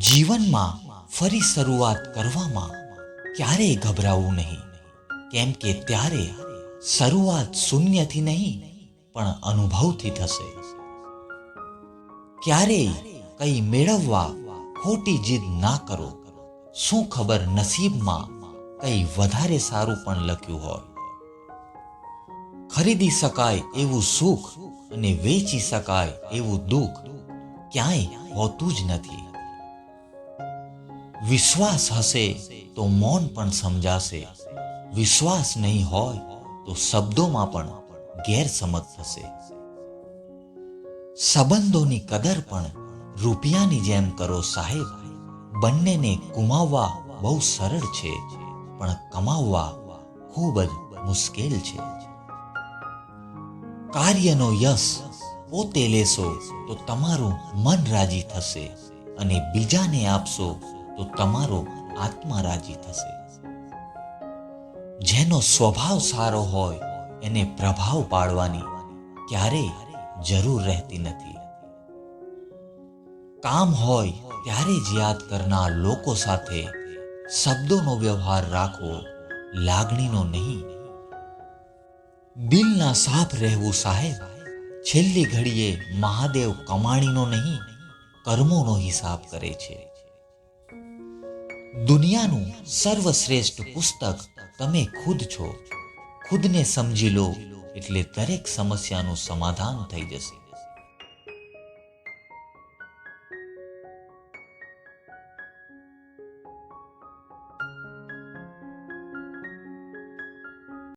જીવનમાં ફરી શરૂઆત કરવામાં ક્યારેય ગભરાવું નહીં. કેમ કે ત્યારે શરૂઆત શૂન્યથી નહીં, પણ અનુભવથી થશે. ક્યારેય કંઈ મેળવવા ખોટી જીદ ના કરો. શું ખબર નસીબમાં કંઈ વધારે સારું પણ લખ્યું હોય. ખરીદી શકાય એવું સુખ અને વેચી શકાય એવું દુઃખ ક્યાંય હોતું જ નથી. વિશ્વાસ હશે તો મૌન પણ સમજાશે. વિશ્વાસ નહીં હોય તો શબ્દોમાં પણ ગેરસમજ થશે. સંબંધોની કદર પણ રૂપિયાની જેમ કરો સાહેબ. બંનેને કુમાવવા બહુ સરળ છે, પણ કમાવવા ખૂબ જ મુશ્કેલ છે. કાર્યનો યશ પોતે લેશો તો તમારું મન રાજી થશે અને બીજાને આપશો તો તમારો આત્મા રાજી થશે. જેનો સ્વભાવ સારો હોય, એને પ્રભાવ પાડવાની ક્યારેય જરૂર રહેતી નથી. કામ હોય ત્યારે જ યાદ કરનાર લોકો સાથે શબ્દોનો વ્યવહાર રાખવો લાગણીનો નહીં. દિલના સાફ રહેવું સાહેબ, છેલ્લી ઘડીએ મહાદેવ કમાણીનો નહીં, કર્મોનો હિસાબ કરે છે. દુનિયાનું સર્વશ્રેષ્ઠ પુસ્તક તમે ખુદ છો. ખુદને સમજી લો, એટલે દરેક સમસ્યાનું સમાધાન થઈ જશે.